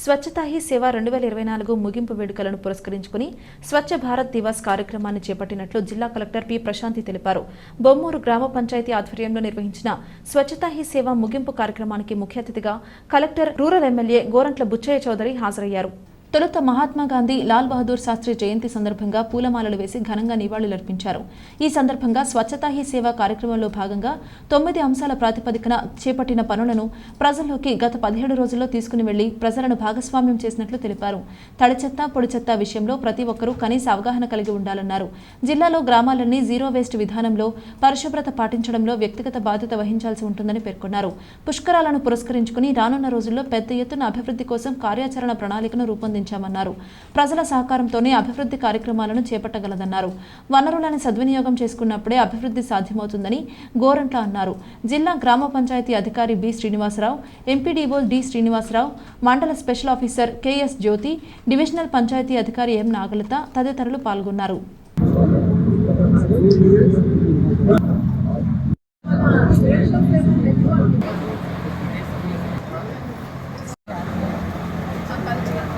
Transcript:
స్వచ్ఛతా he సేవ రెండు వేల ఇరవై నాలుగు ముగింపు వేడుకలను పురస్కరించుకుని స్వచ్ఛ భారత్ దివాస్ కార్యక్రమాన్ని చేపట్టినట్లు జిల్లా కలెక్టర్ పి ప్రశాంతి తెలిపారు. బొమ్మూరు గ్రామ పంచాయతీ ఆధ్వర్యంలో నిర్వహించిన స్వచ్ఛతా హీ సేవ ముగింపు కార్యక్రమానికి ముఖ్య అతిథిగా collector rural MLA Gorantla Butchaiah Chowdary హాజరయ్యారు. తొలుత మహాత్మా గాంధీ లాల్ బహదూర్ శాస్త్రి జయంతి సందర్భంగా పూలమాలలు వేసి ఘనంగా నివాళులర్పించారు. ఈ సందర్భంగా స్వచ్ఛతా హీ సేవ కార్యక్రమంలో భాగంగా తొమ్మిది అంశాల ప్రాతిపదికన చేపట్టిన పనులను ప్రజల్లోకి గత పదిహేడు రోజుల్లో తీసుకుని వెళ్ళి ప్రజలను భాగస్వామ్యం చేసినట్లు తెలిపారు. తడి చెత్త పొడి చెత్త విషయంలో ప్రతి ఒక్కరూ కనీస అవగాహన కలిగి ఉండాలన్నారు. జిల్లాలో గ్రామాలన్నీ జీరో వేస్ట్ విధానంలో పరిశుభ్రత పాటించడంలో వ్యక్తిగత బాధ్యత వహించాల్సి ఉంటుందని పేర్కొన్నారు. పుష్కరాలను పురస్కరించుకుని రానున్న రోజుల్లో పెద్ద ఎత్తున అభివృద్ధి కోసం కార్యాచరణ ప్రణాళికను రూపొందించారు. అందించామన్నారు ప్రజల సహకారంతోనే అభివృద్ధి కార్యక్రమాలను చేపట్టగలదన్నారు. వనరులను సద్వినియోగం చేసుకున్నప్పుడే అభివృద్ధి సాధ్యమవుతుందని గోరంట్ల అన్నారు. జిల్లా గ్రామ పంచాయతీ అధికారి B Srinivasarao MPDO D Srinivasarao మండల special officer KS Jyothi divisional panchayati అధికారి ఎం నాగలత తదితరులు పాల్గొన్నారు.